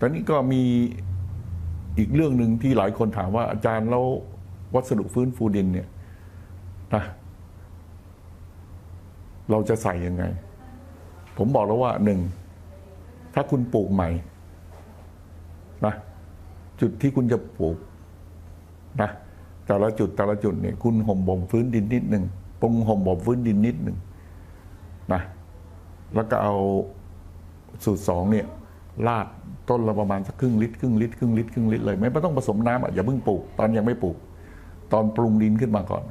ตอนนี้ก็มีอีกเรื่องหนึ่งที่หลายคนถามว่าอาจารย์แล้ววัสดุฟื้นฟูดินเนี่ยนะเราจะใส่ยังไง ผมบอกแล้วว่าหนึ่ง ถ้าคุณปลูกใหม่นะจุดที่คุณจะปลูกนะแต่ละจุดแต่ละจุดเนี่ยคุณห่มบ่มฟื้นดินนิดหนึ่งปรุงห่มบ่มฟื้นดินนิดหนึ่งนะแล้วก็เอาสูตรสองเนี่ย ลาดต้นละประมาณสักครึ่งลิตรครึ่งลิตรครึ่งลิตรครึ่งลิตรเลยไม่ต้องผสมน้ำอะอย่าเพิ่งปลูก ตอนยังไม่ปลูก ตอนปรุงดินขึ้นมาก่อน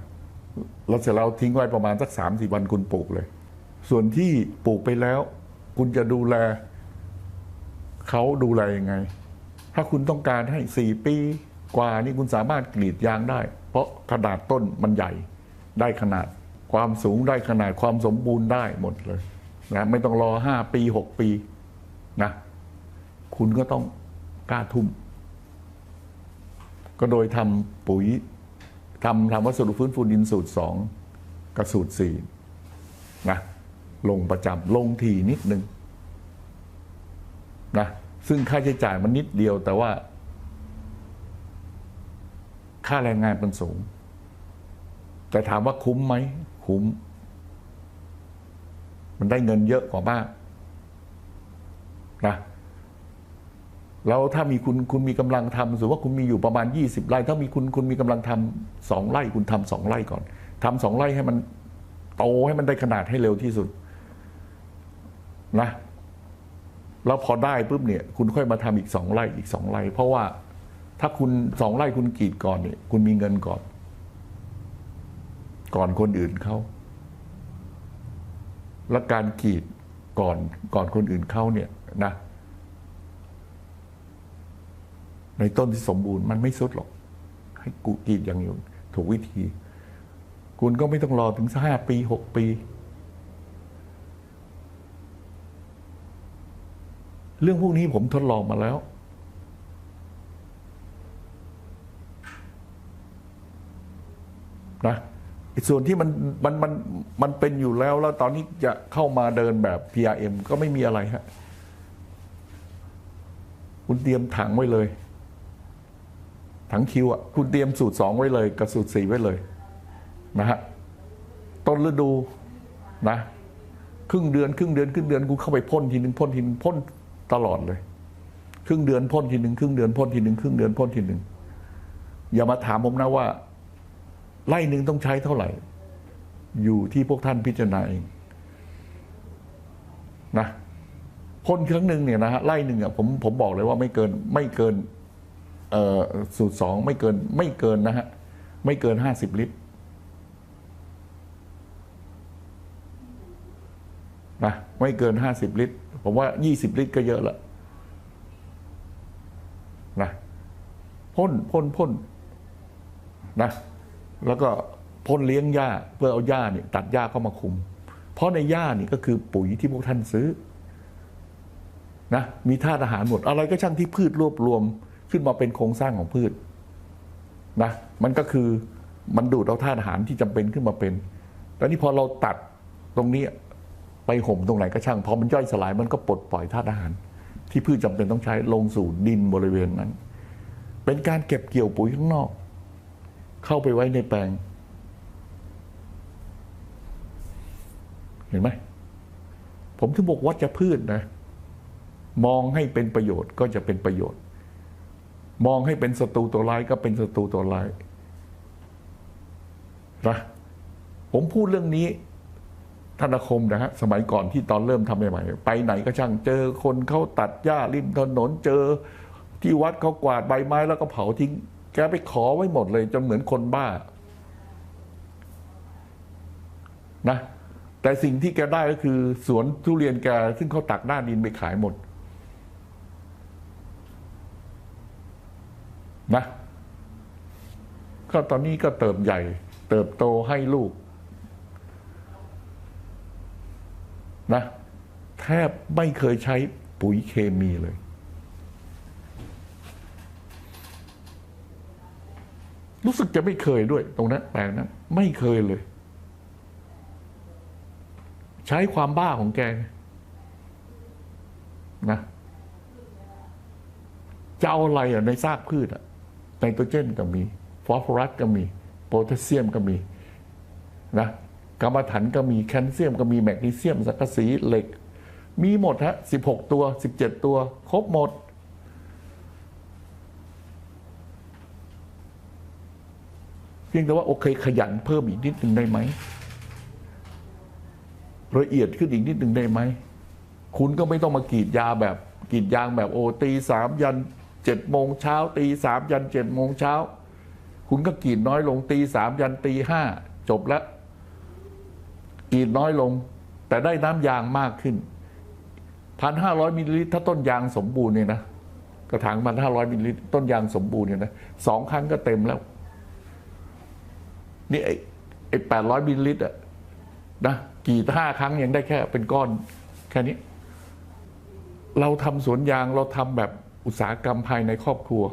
แล้วเสร็จแล้วทิ้งไว้ประมาณสักสามสี่วันคุณปลูกเลย ส่วนที่ปลูกไปแล้ว คุณจะดูแลเขาดูแลยังไง ถ้าคุณต้องการให้สี่ปีกว่านี่คุณสามารถกรีดยางได้ เพราะขนาดต้นมันใหญ่ได้ขนาด ความสูงได้ขนาดความสมบูรณ์ได้หมดเลยนะไม่ต้องรอห้าปีหกปีนะ คุณก็ต้องกล้าทุ่ม ก็โดยทำปุ๋ยทำทำวัสดุฟื้นฟูดินสูตรสองกับสูตรสี่นะลงประจำลงทีนิดนึงนะซึ่งค่าใช้จ่ายมันนิดเดียว แต่ว่า ค่าแรงงานมันสูง แต่ถามว่าคุ้มไหม คุ้ม มันได้เงินเยอะกว่ามากนะ แล้วถ้ามีคุณคุณมีกำลังทำสมมติว่าคุณมีอยู่ประมาณ 20 ไร่ ถ้ามีคุณคุณมีกำลังทำสองไร่คุณทำสองไร่ก่อนทำสองไร่ให้มันโตให้มันได้ขนาดให้เร็วที่สุดนะแล้วพอได้ปุ๊บเนี่ย คุณค่อยมาทำอีกสองไร่อีกสองไร่ เพราะว่าถ้าคุณสองไร่คุณกรีดก่อนเนี่ย คุณมีเงินก่อน ก่อนคนอื่นเขาและการกรีดก่อนก่อนคนอื่นเขาเนี่ยนะ ในต้นที่สมบูรณ์มันไม่สุดหรอก ให้กูกรีดอย่างอยู่ถูกวิธี คุณก็ไม่ต้องรอถึงห้าปีหกปี เรื่องพวกนี้ผมทดลองมาแล้ว นะส่วนที่มันมันมันมันเป็นอยู่แล้วแล้วตอนนี้จะเข้ามาเดินแบบ PRM ก็ไม่มีอะไรฮะ คุณเตรียมถังไว้เลย ถังคิวอะคุณเตรียมสูตรสองไว้เลยกับสูตรสี่ไว้เลยนะฮะต้นฤดูนะครึ่งเดือนครึ่งเดือนครึ่งเดือนกูเข้าไปพ่นทีหนึ่งพ่นทีหนึ่งพ่นตลอดเลย ครึ่งเดือนพ่นทีหนึ่งครึ่งเดือนพ่นทีหนึ่งครึ่งเดือนพ่นทีหนึ่งอย่ามาถามผมนะว่าไร่หนึ่งต้องใช้เท่าไหร่ อยู่ที่พวกท่านพิจารณาเองนะพ่นครั้งหนึ่งเนี่ยนะฮะไร่หนึ่งอะผมผมบอกเลยว่าไม่เกินไม่เกิน สูตรสองไม่เกินไม่เกินนะฮะ ไม่เกินห้าสิบลิตรนะไม่เกินห้าสิบลิตร ผมว่ายี่สิบลิตรก็เยอะแล้วนะพ่นพ่นพ่นนะแล้วก็พ่นเลี้ยงหญ้าเพื่อเอาหญ้าเนี่ยตัดหญ้าเข้ามาคุม เพราะในหญ้านี่ก็คือปุ๋ยที่พวกท่านซื้อนะมีธาตุอาหารหมด อะไรก็ช่างที่พืชรวบรวม ขึ้นมาเป็นโครงสร้างของพืชนะมันก็คือมันดูดเอาธาตุอาหารที่จำเป็นขึ้นมาเป็นแต่นี่พอเราตัดตรงนี้ไปห่มตรงไหนก็ช่างพอมันย่อยสลายมันก็ปลดปล่อยธาตุอาหาร ที่พืชจำเป็นต้องใช้ลงสู่ดินบริเวณนั้น เป็นการเก็บเกี่ยวปุ๋ยข้างนอก เข้าไปไว้ในแปลง เห็นไหมผมถึงบอกวัชพืชนะ มองให้เป็นประโยชน์ก็จะเป็นประโยชน์ มองให้เป็นศัตรูตัวร้ายก็เป็นศัตรูตัวร้ายนะผมพูดเรื่องนี้ธนาคมนะฮะสมัยก่อนที่ตอนเริ่มทำใหม่ๆไปไหนก็ช่างเจอคนเขาตัดหญ้าริมถนนเจอ ที่วัดเขากวาดใบไม้แล้วก็เผาทิ้ง แกไปขอไว้หมดเลยจนเหมือนคนบ้านะแต่สิ่งที่แกได้ก็คือสวนทุเรียนแกซึ่งเขาตักหน้าดินไปขายหมด นะ ก็ตอนนี้ก็เติบใหญ่ เติบโตให้ลูก นะ แทบไม่เคยใช้ปุ๋ยเคมีเลย รู้สึกจะไม่เคยด้วย ตรงนั้นแปลงนั้นไม่เคยเลย ใช้ความบ้าของแก นะจะเอาอะไรอะในซากพืชอะ ไนโตรเจนก็มี ฟอสฟอรัสก็มี โพแทสเซียมก็มีนะกรรมฐานก็มีแคลเซียมก็มีแมกนีเซียม สังกะสีเหล็ก มีหมดฮะสิบหกตัวสิบเจ็ดตัว ครบหมด เพียงแต่ว่าโอเคขยันเพิ่มอีกนิดหนึ่งได้ไหมละเอียดขึ้นอีกนิดหนึ่งได้ไหม คุณก็ไม่ต้องมากรีดยาแบบกรีดยางแบบโอตีสามยัน เจ็ดโมงเช้าตีสามยันเจ็ดโมงเช้า คุณก็กรีดน้อยลงตีสามยันตีห้าจบแล้วกรีดน้อยลง แต่ได้น้ำยางมากขึ้นพันห้าร้อยมิลลิลิตรถ้าต้นยางสมบูรณ์เนี่ยนะกระถางพันห้าร้อยมิลลิลิตรต้นยางสมบูรณ์เนี่ยนะสองครั้งก็เต็มแล้ว นี่ไอ้ไอ้แปดร้อยมิลลิลิตรอะนะกี่ห้าครั้งยังได้แค่เป็นก้อนแค่นี้ เราทำสวนยางเราทำแบบ อุตสาหกรรมภายในครอบครัว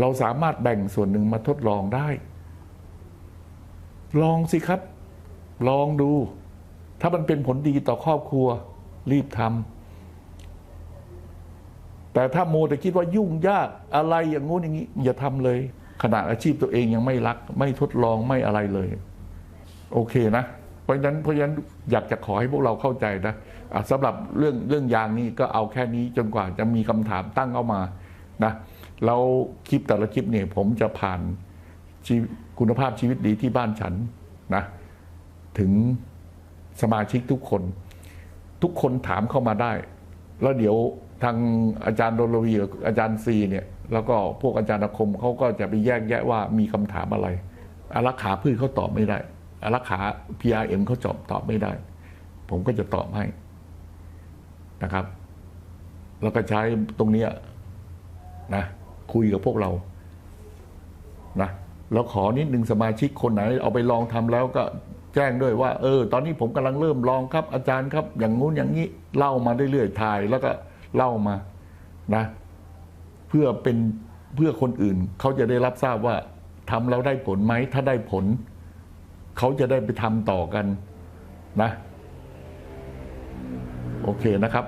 เราสามารถแบ่งส่วนหนึ่งมาทดลองได้ ลองสิครับ ลองดู ถ้ามันเป็นผลดีต่อครอบครัว รีบทำแต่ถ้าโมแต่คิดว่ายุ่งยากอะไรอย่างงู้นอย่างนี้ อย่าทำเลยขนาดอาชีพตัวเองยังไม่รัก ไม่ทดลองไม่อะไรเลย โอเคนะ เพราะฉะนั้นเพราะฉะนั้นอยากจะขอให้พวกเราเข้าใจนะสำหรับเรื่องเรื่องยางนี้ก็เอาแค่นี้จนกว่าจะมีคำถามตั้งเข้ามานะแล้วคลิปแต่ละคลิปเนี่ยผมจะผ่านคุณภาพชีวิตดีที่บ้านฉันนะถึงสมาชิกทุกคน ทุกคนถามเข้ามาได้ แล้วเดี๋ยวทางอาจารย์โดโลวีอาจารย์ซีเนี่ย แล้วก็พวกอาจารย์อาคมเขาก็จะไปแยกแยะว่ามีคำถามอะไรอารักขาพืชเขาตอบไม่ได้ รักขา PRM เขาจอบตอบไม่ได้ ผมก็จะตอบให้นะครับ แล้วก็ใช้ตรงนี้นะคุยกับพวกเรานะแล้วขอนิดหนึ่งสมาชิกคนไหน เอาไปลองทำแล้วก็แจ้งด้วยว่า เออ ตอนนี้ผมกำลังเริ่มลองครับ อาจารย์ครับ อย่างงู้นอย่างนี้เล่ามาเรื่อยๆถ่าย แล้วก็เล่ามานะ เพื่อเป็นเพื่อคนอื่นเขาจะได้รับทราบว่าทำแล้วได้ผลไหมถ้าได้ผล เขาจะได้ไปทำต่อกันนะ โอเคนะครับ